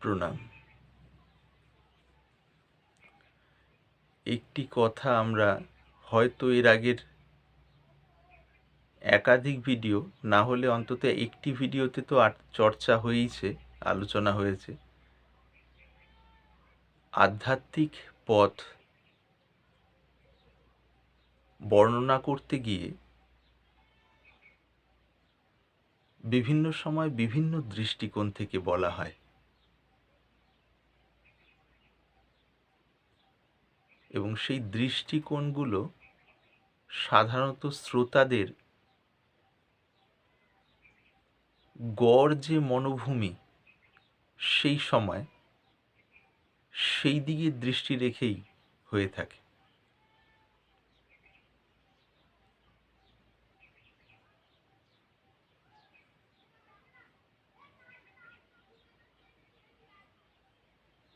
প্রণাম। একটি কথা আমরা হয়তো এর আগের একাধিক ভিডিও, না হলে অন্তত একটি ভিডিওতে তো চর্চা হয়েইছে, আলোচনা হয়েছে। আধ্যাত্মিক পথ বর্ণনা করতে গিয়ে বিভিন্ন সময় বিভিন্ন দৃষ্টিকোণ থেকে বলা হয়। এবং সেই দৃষ্টিকোণগুলো সাধারণত শ্রোতাদের গড় যে মনোভূমি সেই সময় সেই দিকে দৃষ্টি রেখেই হয়ে থাকে।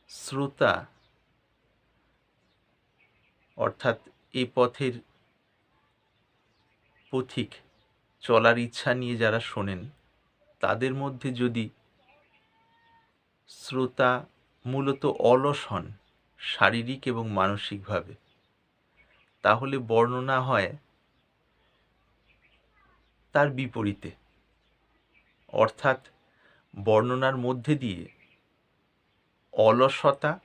শ্রোতা অর্থাৎ এ পথের পথিক চলার ইচ্ছা নিয়ে যারা শোনেন, তাদের মধ্যে যদি শ্রোতা মূলত অলস হন শারীরিক এবং মানসিকভাবে, তাহলে বর্ণনা হয় তার বিপরীতে। অর্থাৎ বর্ণনার মধ্যে দিয়ে অলসতা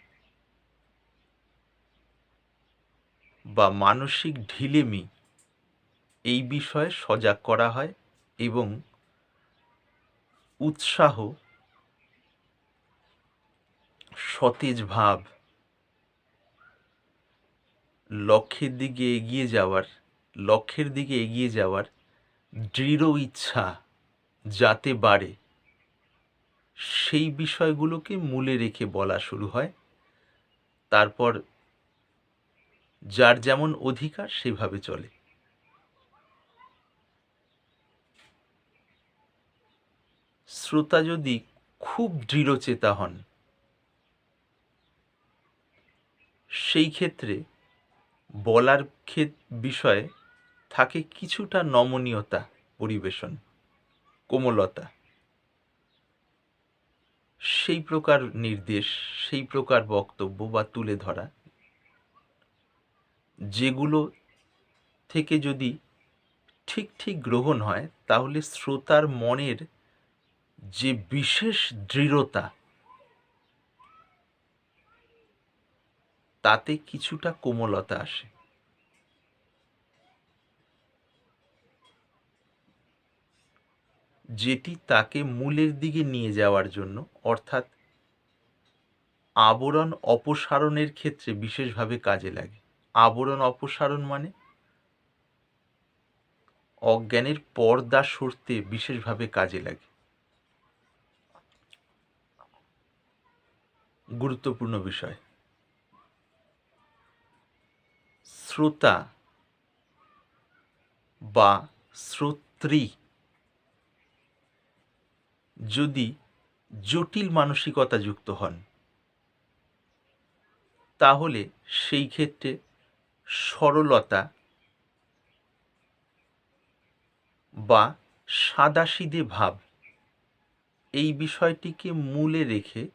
বা মানসিক ঢিলেমি এই বিষয়ে সজাগ করা হয় এবং উৎসাহ, সতেজ ভাব, লক্ষ্যের দিকে এগিয়ে যাওয়ার, লক্ষ্যের দিকে এগিয়ে যাওয়ার দৃঢ় ইচ্ছা যাতে বাড়ে, সেই বিষয়গুলোকে মূলে রেখে বলা শুরু হয়। তারপর যার যেমন অধিকার সেভাবে চলে। শ্রোতা যদি খুব দৃঢ়চেতা হন, সেই ক্ষেত্রে বলার ক্ষেত বিষয়ে থাকে কিছুটা নমনীয়তা, পরিবেশন, কোমলতা। সেই প্রকার নির্দেশ, সেই প্রকার বক্তব্য বা তুলে ধরা যেগুলো থেকে যদি ঠিক ঠিক গ্রহণ হয়, তাহলে শ্রোতার মনের যে বিশেষ দৃঢ়তা, তাতে কিছুটা কোমলতা আসে। যেটি তাকে মূলের দিকে নিয়ে যাওয়ার জন্য, অর্থাৎ আবরণ অপসারণের ক্ষেত্রে বিশেষভাবে কাজে লাগে। আবরণ অপসারণ মানে? অজ্ঞানের পর্দা সরতে বিশেষভাবে কাজে লাগে। গুরুত্বপূর্ণ বিষয়। শ্রোতা বা শ্রোত্রী যদি জটিল মানসিকতা যুক্ত হন, তাহলে সেই ক্ষেত্রে সরলতা বা সাদাসিদে ভাব। এই বিষয়টিকে মূলে রেখে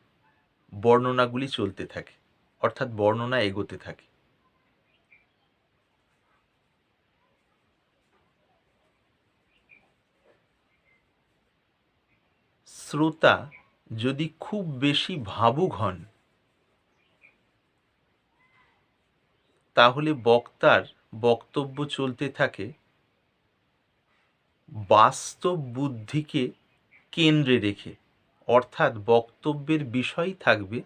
বর্ণনাগুলি চলতে থাকে, অর্থাৎ বর্ণনা এগোতে থাকে। শ্রোতা যদি খুব বেশি ভাবুক হন তাহলে বক্তার বক্তব্য চলতে থাকে বাস্তব বুদ্ধিকে কেন্দ্রে রেখে। অর্থাৎ বক্তব্যের বিষয় থাকবে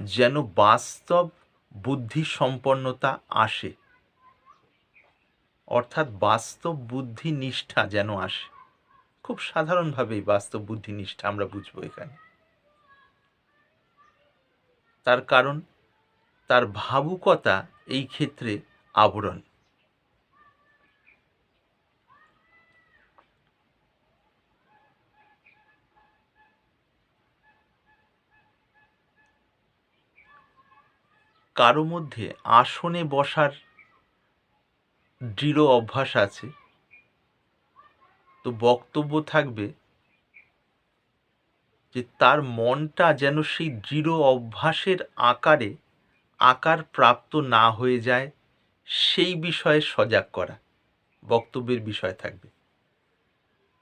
যেন বাস্তব বুদ্ধি সম্পন্নতা আসে। অর্থাৎ বাস্তব বুদ্ধি নিষ্ঠা যেন আসে। খুব সাধারণভাবেই বাস্তব বুদ্ধি নিষ্ঠা আমরা বুঝব এখানে। তার কারণ তার ভাবুকতা এই ক্ষেত্রে আবরণ। কারও মধ্যে আসনে বসার দৃঢ় অভ্যাস আছে। তো বক্তব্য থাকবে যে তার মনটা যেন সেই দৃঢ় অভ্যাসের আকারে আকার প্রাপ্ত না হয়ে যায়, সেই বিষয়ে সজাগ করা বক্তব্যের বিষয় থাকবে।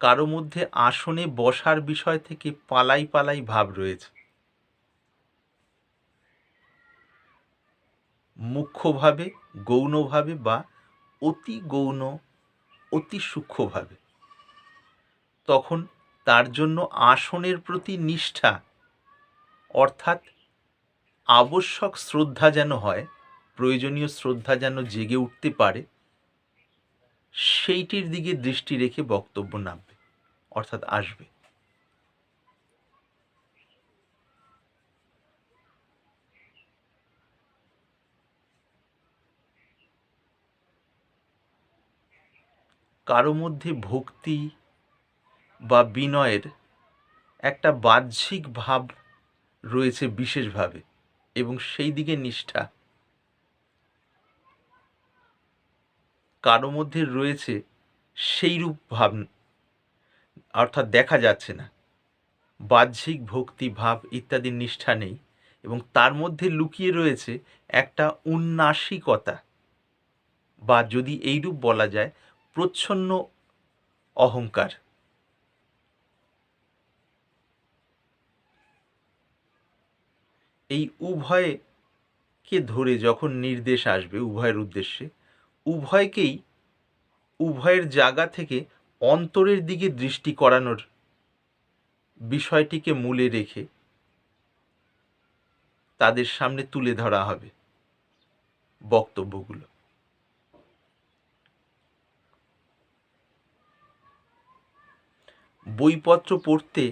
কারও মধ্যে আসনে বসার বিষয় থেকে পালাই পালাই ভাব রয়েছে। মুখ্যভাবে, গৌণভাবে বা অতি গৌণ, অতি সূক্ষ্মভাবে। তখন তার জন্য আসনের প্রতি নিষ্ঠা, অর্থাৎ আবশ্যক শ্রদ্ধা যেন হয়, প্রয়োজনীয় শ্রদ্ধা যেন জেগে উঠতে পারে, সেইটির দিকে দৃষ্টি রেখে বক্তব্য নামবে, অর্থাৎ আসবে। কারও মধ্যে ভক্তি বা বিনয়ের একটা বাহ্যিক ভাব রয়েছে বিশেষভাবে। এবং সেই দিকে নিষ্ঠা। কারও মধ্যে রয়েছে সেই রূপ ভাব, অর্থাৎ দেখা যাচ্ছে না। বাহ্যিক ভক্তি, ভাব ইত্যাদি নিষ্ঠা নেই এবং তার মধ্যে লুকিয়ে রয়েছে একটা উন্নাসিকতা বা যদি এইরূপ বলা যায়, প্রচ্ছন্ন অহংকার। এই উভয়কে ধরে যখন নির্দেশ আসবে, উভয়ের উদ্দেশ্যে, উভয়কেই উভয়ের জায়গা থেকে অন্তরের দিকে দৃষ্টি করানোর বিষয়টিকে মূলে রেখে তাদের সামনে তুলে ধরা হবে বক্তব্যগুলো। বইপত্র পড়তে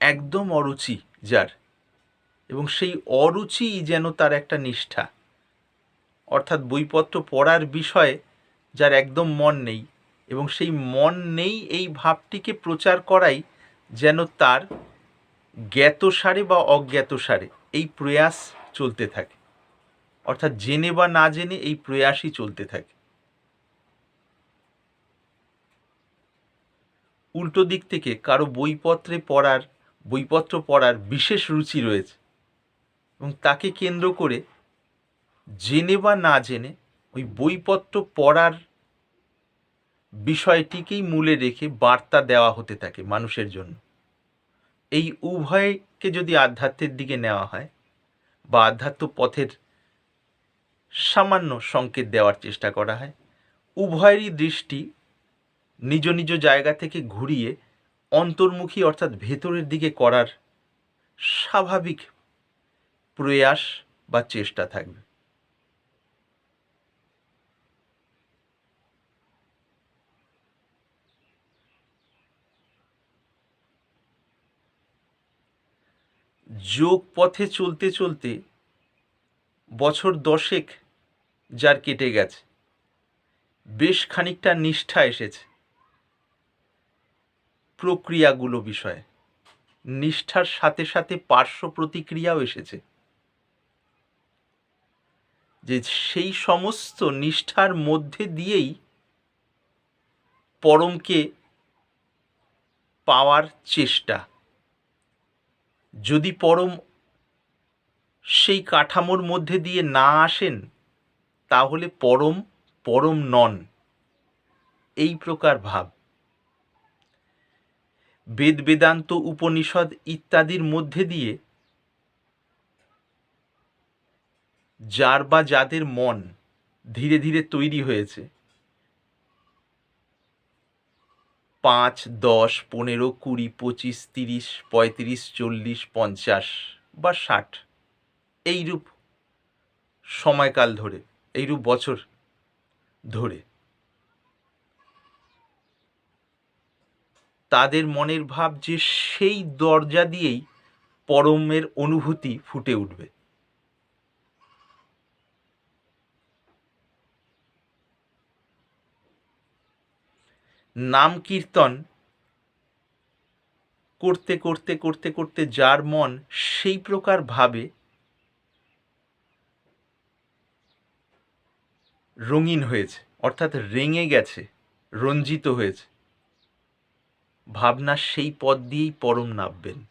একদম অরুচি যার এবং সেই অরুচিই যেন তার একটা নিষ্ঠা। অর্থাৎ বইপত্র পড়ার বিষয়ে যার একদম মন নেই এবং সেই মন নেই এই ভাবটিকে প্রচার করাই যেন তার জ্ঞাতসারে বা অজ্ঞাতসারে এই প্রয়াস চলতে থাকে। অর্থাৎ জেনে বা না জেনে এই প্রয়াসই চলতে থাকে। উল্টো দিক থেকে কারও বইপত্রে পড়ার, বইপত্র পড়ার বিশেষ রুচি রয়েছে। এবং তাকে কেন্দ্র করে জেনে বা না জেনে ওই বইপত্র পড়ার বিষয়টিকেই মূলে রেখে বার্তা দেওয়া হতে থাকে মানুষের জন্য। এই উভয়কে যদি আধ্যাত্মের দিকে নেওয়া হয় বা আধ্যাত্ম পথের সামান্য সংকেত দেওয়ার চেষ্টা করা হয়, উভয়েরই দৃষ্টি নিজ নিজ জায়গা থেকে ঘুরিয়ে অন্তর্মুখী অর্থাৎ ভেতরের দিকে করার স্বাভাবিক প্রয়াস বা চেষ্টা থাকবে। যোগ পথে চলতে চলতে বছর দশেক যার কেটে গেছে। বেশ খানিকটা নিষ্ঠা এসেছে প্রক্রিয়াগুলো বিষয়ে। নিষ্ঠার সাথে সাথে পার্শ্ব প্রতিক্রিয়াও এসেছে। যে সেই সমস্ত নিষ্ঠার মধ্যে দিয়েই পরমকে পাওয়ার চেষ্টা। যদি পরম সেই কাঠামোর মধ্যে দিয়ে না আসেন, তাহলে পরম পরম নন। এই প্রকার ভাব। বেদ বেদান্ত উপনিষদ ইত্যাদির মধ্যে দিয়ে যার বা যাদের মন ধীরে ধীরে তৈরি হয়েছে। পাঁচ, দশ, পনেরো, কুড়ি, পঁচিশ, তিরিশ, পঁয়ত্রিশ, চল্লিশ, পঞ্চাশ বা ষাট, এইরূপ সময়কাল ধরে, এইরূপ বছর ধরে। তাদের মনের ভাব যে সেই দরজা দিয়েই পরমের অনুভূতি ফুটে উঠবে। নাম কীর্তন করতে করতে করতে করতে যার মন সেই প্রকার ভাবে রঙিন হয়েছে, অর্থাৎ রেঙে গেছে, রঞ্জিত হয়েছে। ভাবনা সেই পথ দিয়েই পরম নামবেন।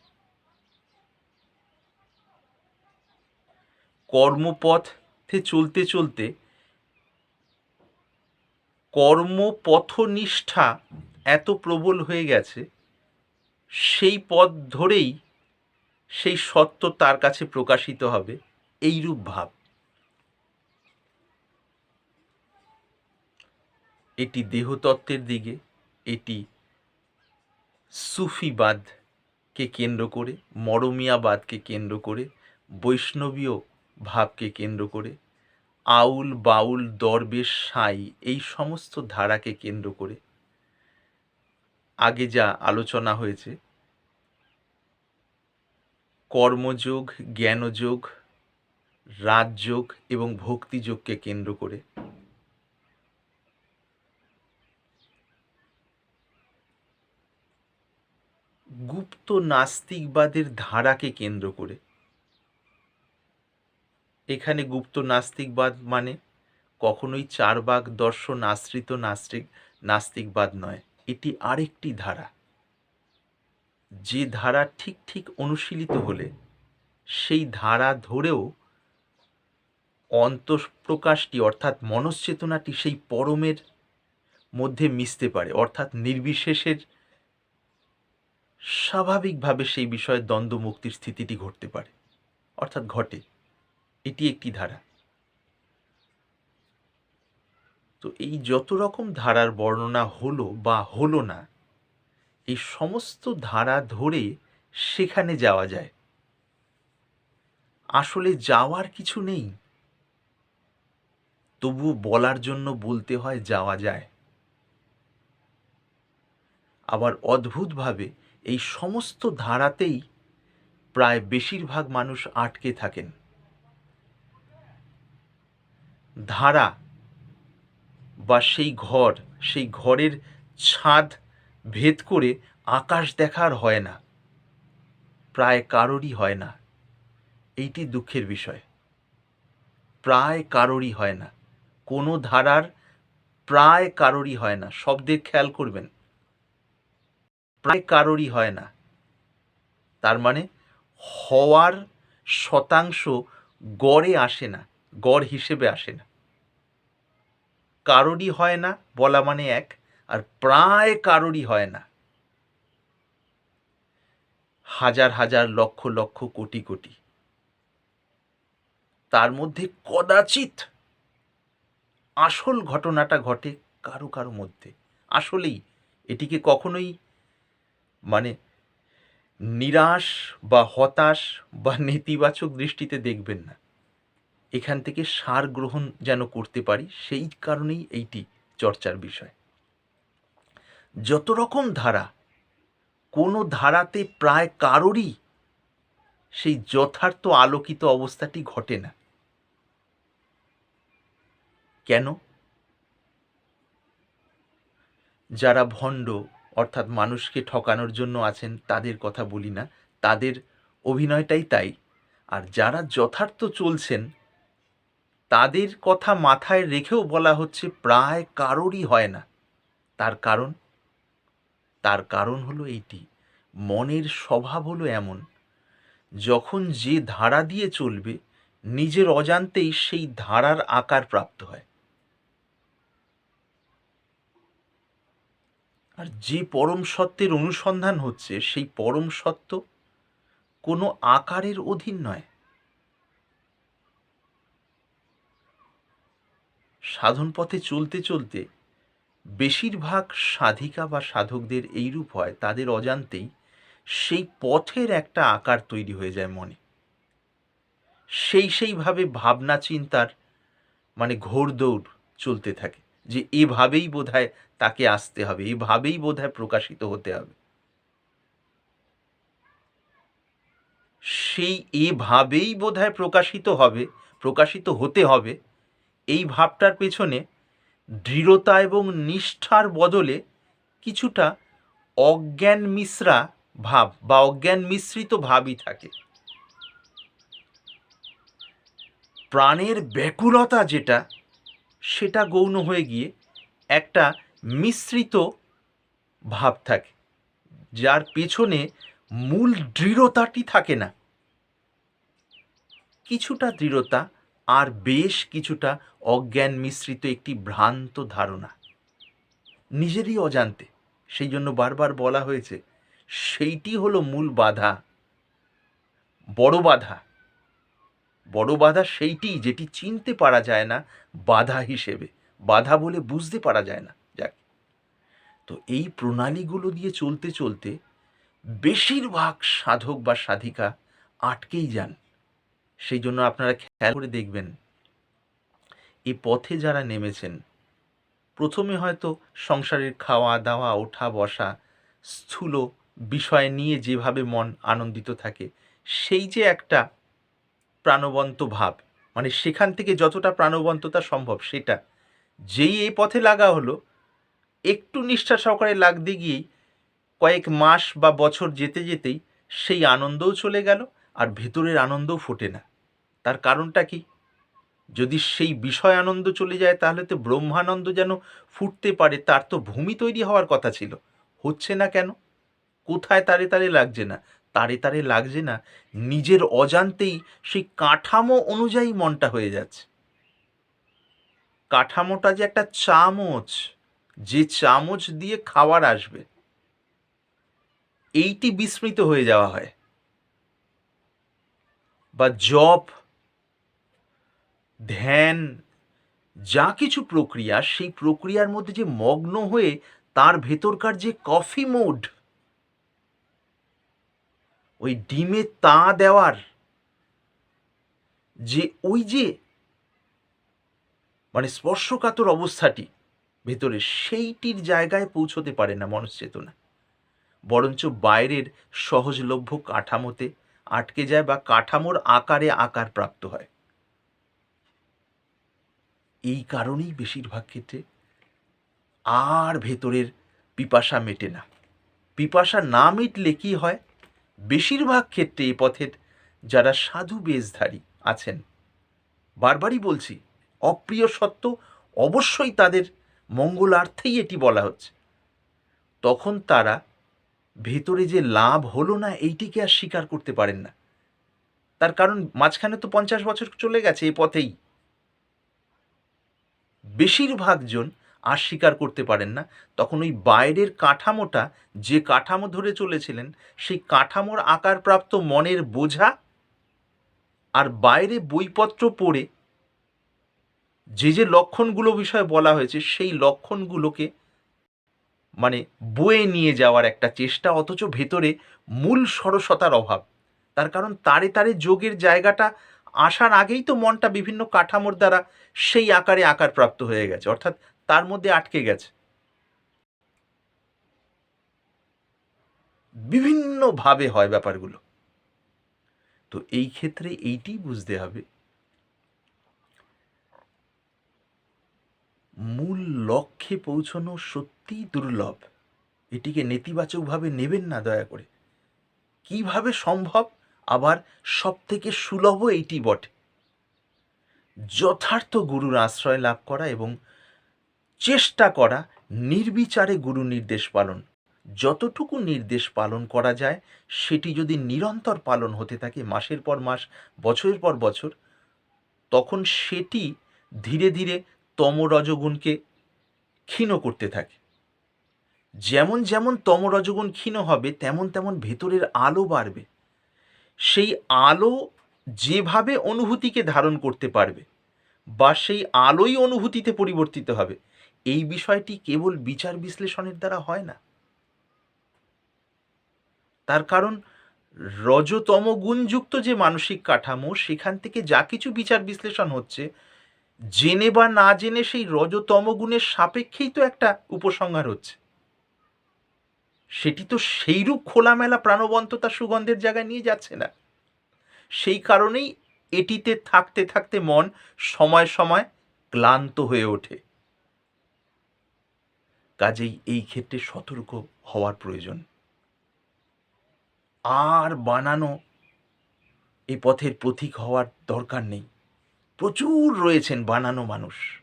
কর্মপথে চলতে চলতে কর্মপথনিষ্ঠা এত প্রবল হয়ে গেছে, সেই পথ ধরেই সেই সত্য তার কাছে প্রকাশিত হবে, এইরূপ ভাব। এটি দেহতত্ত্বের দিকে, এটি সুফিবাদকে কেন্দ্র করে, মরমিয়াবাদকে কেন্দ্র করে, বৈষ্ণবীয় ভাবকে কেন্দ্র করে আউল, বাউল, দরবেশ, সাই এই সমস্ত ধারাকে কেন্দ্র করে আগে যা আলোচনা হয়েছে, কর্মযোগ, জ্ঞানযোগ, রাজযোগ এবং ভক্তিযোগকে কেন্দ্র করে। গুপ্ত নাস্তিকবাদের ধারাকে কেন্দ্র করে এখানে গুপ্ত নাস্তিকবাদ মানে কখনোই চারবাগ দর্শন আশ্রিত নাস্তিক, নাস্তিকবাদ নয়, এটি আরেকটি ধারা। যে ধারা ঠিক ঠিক অনুশীলিত হলে সেই ধারা ধরেও অন্তঃপ্রকাশটি অর্থাৎ মনশ্চেতনাটি সেই পরমের মধ্যে মিশতে পারে, অর্থাৎ নির্বিশেষের স্বাভাবিকভাবে সেই বিষয়ে দ্বন্দ্ব মুক্তির স্থিতিটি ঘটতে পারে, অর্থাৎ ঘটে। এটি একটি ধারা। তো এই যত রকম ধারার বর্ণনা হলো বা হলো না, এই সমস্ত ধারা ধরে সেখানে যাওয়া যায়। আসলে যাওয়ার কিছু নেই। তবু বলার জন্য বলতে হয় যাওয়া যায়। আবার অদ্ভুতভাবে এই সমস্ত ধারাতেই প্রায় বেশিরভাগ মানুষ আটকে থাকেন। ধারা বা সেই ঘর, সেই ঘরের ছাদ ভেদ করে আকাশ দেখার হয় না। প্রায় কারোরই হয় না। এইটি দুঃখের বিষয়। প্রায় কারোরই হয় না। কোনো ধারার প্রায় কারোরই হয় না। শব্দের খেয়াল করবেন। প্রায় কারোরই হয় না। তার মানে হওয়ার শতাংশ গড়ে আসে না, গড় হিসেবে আসে না। কারোরই হয় না, বলা মানে এক, আর প্রায় কারোরই হয় না। হাজার হাজার লক্ষ লক্ষ কোটি কোটি। তার মধ্যে কদাচিৎ আসল ঘটনাটা ঘটে কারও কারও মধ্যে। আসলেই এটিকে কখনোই মানে নিরাশ বা হতাশ বা নেতিবাচক দৃষ্টিতে দেখবেন না। এখান থেকে সার গ্রহণ যেন করতে পারি, সেই কারণেই এইটি চর্চার বিষয়। যত রকম ধারা, কোনো ধারাতে প্রায় কারোরই সেই যথার্থ আলোকিত অবস্থাটি ঘটে না। কেন? যারা ভণ্ড, অর্থাৎ মানুষকে ঠকানোর জন্য আছেন, তাদের কথা বলি না। তাদের অভিনয়টাই তাই। আর যারা যথার্থ চলছেন তাদের কথা মাথায় রেখেও বলা হচ্ছে প্রায় কারোরই হয় না। তার কারণ? তার কারণ হলো এইটি, মনের স্বভাব হলো এমন, যখন যে ধারা দিয়ে চলবে, নিজের অজান্তেই সেই ধারার আকার প্রাপ্ত হয়। আর যে পরম সত্যের অনুসন্ধান হচ্ছে, সেই পরম সত্য কোনো আকারের অধীন নয়। সাধন পথে চলতে চলতে বেশিরভাগ সাধিকা বা সাধকদের এইরূপ হয়, তাদের অজান্তেই সেই পথের একটা আকার তৈরি হয়ে যায় মনে। সেই সেইভাবে ভাবনা চিন্তার মানে ঘোরদৌড় চলতে থাকে যে এভাবেই বোধহয় তাকে আসতে হবে, এভাবেই বোধহয় প্রকাশিত হতে হবে। সেই এভাবেই বোধহয় প্রকাশিত হবে, প্রকাশিত হতে হবে এই ভাবটার পেছনে দৃঢ়তা এবং নিষ্ঠার বদলে কিছুটা অজ্ঞান মিশ্রা ভাব বা অজ্ঞান মিশ্রিত ভাবই থাকে। প্রাণের ব্যাকুলতা যেটা, সেটা গৌণ হয়ে গিয়ে একটা মিশ্রিত ভাব থাকে, যার পেছনে মূল দৃঢ়তাটি থাকে না। কিছুটা দৃঢ়তা আর বেশ কিছুটা অজ্ঞান মিশ্রিত একটি ভ্রান্ত ধারণা। নিজেরই অজান্তে, সেই জন্য বারবার বলা হয়েছে, সেইটি হলো মূল বাধা। বড় বাধা। বড় বাধা সেইটি যেটি চিনতে পারা যায় না, বাধা হিসেবে। বাধা বলে বুঝতে পারা যায় না, যাক। তো এই প্রণালীগুলো দিয়ে চলতে চলতে বেশিরভাগ সাধক বা সাধিকা আটকেই যান। সেই জন্য আপনারা খেয়াল করে দেখবেন, এই পথে যারা নেমেছেন, প্রথমে হয়তো সংসারের খাওয়া দাওয়া, ওঠা বসা, স্থূল বিষয় নিয়ে যেভাবে মন আনন্দিত থাকে, সেই যে একটা প্রাণবন্ত ভাব মানে সেখান থেকে যতটা প্রাণবন্ততা সম্ভব সেটা, যেই এই পথে লাগা হলো, একটু নিষ্ঠা সহকারে লাগতে গিয়েই কয়েক মাস বা বছর যেতে যেতেই সেই আনন্দও চলে গেল আর ভেতরের আনন্দও ফোটে না। তার কারণটা কি? যদি সেই বিষয় আনন্দ চলে যায়, তাহলে তো ব্রহ্মানন্দ যেন ফুটতে পারে, তার তো ভূমি তৈরি হওয়ার কথা ছিল। হচ্ছে না কেন? কোথায় তারে তারে লাগছে না? তারে তারে লাগছে না, নিজের অজান্তেই সেই কাঠামো অনুযায়ী মনটা হয়ে যাচ্ছে। কাঠামোটা যে একটা চামচ, যে চামচ দিয়ে খাবার আসবে, এইটি বিস্মৃত হয়ে যাওয়া হয়। বা জপ, ধ্যান, যা কিছু প্রক্রিয়া, সেই প্রক্রিয়ার মধ্যে যে মগ্ন হয়ে তার ভেতরকার যে কফি মোড ওই ডিমে তা দেওয়ার যে ওই যে মানে স্পর্শকাতর অবস্থাটি ভেতরে, সেইটির জায়গায় পৌঁছতে পারে না মনশ্চেতনা। বরঞ্চ বাইরের সহজলভ্য কাঠামোতে আটকে যায় বা কাঠামোর আকারে আকার প্রাপ্ত হয়। এই কারণেই বেশিরভাগ ক্ষেত্রে আর ভেতরের পিপাসা মেটে না। পিপাসা না মিটলে কি হয়? বেশিরভাগ ক্ষেত্রে এই পথের যারা সাধু বেশধারী আছেন, বারবারই বলছি, অপ্রিয় সত্য অবশ্যই তাদের মঙ্গলার্থেই এটি বলা হচ্ছে। তখন তারা ভেতরে যে লাভ হলো না, এইটিকে আর স্বীকার করতে পারেন না। তার কারণ মাঝখানে তো পঞ্চাশ বছর চলে গেছে এই পথেই। বেশিরভাগ জন আর স্বীকার করতে পারেন না। তখন ওই বাইরের কাঠামোটা, যে কাঠামো ধরে চলেছিলেন, সেই কাঠামোর আকারপ্রাপ্ত মনের বোঝা আর বাইরে বইপত্র পড়ে যে যে লক্ষণগুলো বিষয়ে বলা হয়েছে, সেই লক্ষণগুলোকে মানে বয়ে নিয়ে যাওয়ার একটা চেষ্টা, অথচ ভেতরে মূল সরসতার অভাব। তার কারণ তারে তারে যোগের জায়গাটা আসার আগেই তো মনটা বিভিন্ন কাঠামোর দ্বারা সেই আকারে আকার প্রাপ্ত হয়ে গেছে, অর্থাৎ তার মধ্যে আটকে গেছে। বিভিন্নভাবে হয় ব্যাপারগুলো। তো এই ক্ষেত্রে এইটি বুঝতে হবে মূল লক্ষ্যে পৌঁছানো সত্যিই দুর্লভ। এটিকে নেতিবাচকভাবে নেবেন না দয়া করে। কীভাবে সম্ভব? আবার সব থেকে সুলভ এইটি বটে। যথার্থ গুরুর আশ্রয় লাভ করা এবং চেষ্টা করা নির্বিচারে গুরু নির্দেশ পালন। যতটুকু নির্দেশ পালন করা যায়, সেটি যদি নিরন্তর পালন হতে থাকে মাসের পর মাস, বছরের পর বছর, তখন সেটি ধীরে ধীরে তম রজগুণকে ক্ষীণ করতে থাকে। যেমন যেমন তমরজগুণ ক্ষীণ হবে, তেমন তেমন ভেতরের আলো বাড়বে। সেই আলো যেভাবে অনুভূতিকে ধারণ করতে পারবে বা সেই আলোই অনুভূতিতে পরিবর্তিত হবে, এই বিষয়টি কেবল বিচার বিশ্লেষণের দ্বারা হয় না। তার কারণ রজতম গুণযুক্ত যে মানসিক কাঠামো, সেখান থেকে যা কিছু বিচার বিশ্লেষণ হচ্ছে জেনে বা না জেনে সেই রজতম গুণের সাপেক্ষেই তো একটা উপসংহার হচ্ছে। সেটি তো সেইরূপ খোলামেলা প্রাণবন্ততা সুগন্ধের জায়গায় নিয়ে যাচ্ছে না। সেই কারণেই এটিতে থাকতে থাকতে মন সময় সময় ক্লান্ত হয়ে ওঠে। কাজেই এই ক্ষেত্রে সতর্ক হওয়ার প্রয়োজন। আর বানানো এই পথের প্রতীক হওয়ার দরকার নেই। প্রচুর রয়েছেন বানানো মানুষ।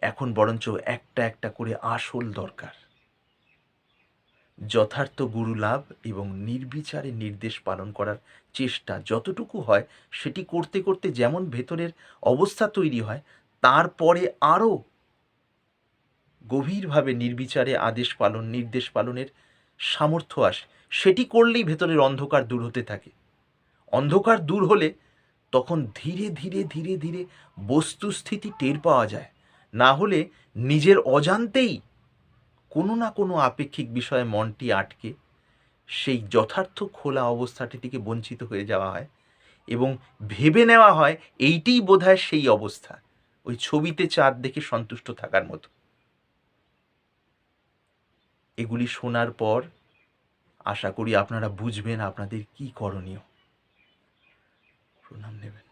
এখন বরঞ্চ একটা একটা করে আসল দরকার। যথার্থ গুরু লাভ এবং নির্বিচারে নির্দেশ পালন করার চেষ্টা যতটুকু হয়, সেটি করতে করতে যেমন ভেতরের অবস্থা তৈরি হয়, তারপরে আরও গভীরভাবে নির্বিচারে আদেশ পালন, নির্দেশ পালনের সামর্থ্য আসে। সেটি করলেই ভেতরের অন্ধকার দূর হতে থাকে। অন্ধকার দূর হলে তখন ধীরে ধীরে ধীরে ধীরে বস্তুস্থিতি টের পাওয়া যায়। না হলে নিজের অজান্তেই কোনো না কোনো আপেক্ষিক বিষয়ে মনটি আটকে, সেই যথার্থ খোলা অবস্থাটি থেকে বঞ্চিত হয়ে যাওয়া হয় এবং ভেবে নেওয়া হয় এইটিই বোধহয় সেই অবস্থা, ওই ছবিতে চাঁদ দেখে সন্তুষ্ট থাকার মতো। এগুলি শোনার পর আশা করি আপনারা বুঝবেন আপনাদের কি করণীয়। প্রণাম নেবেন।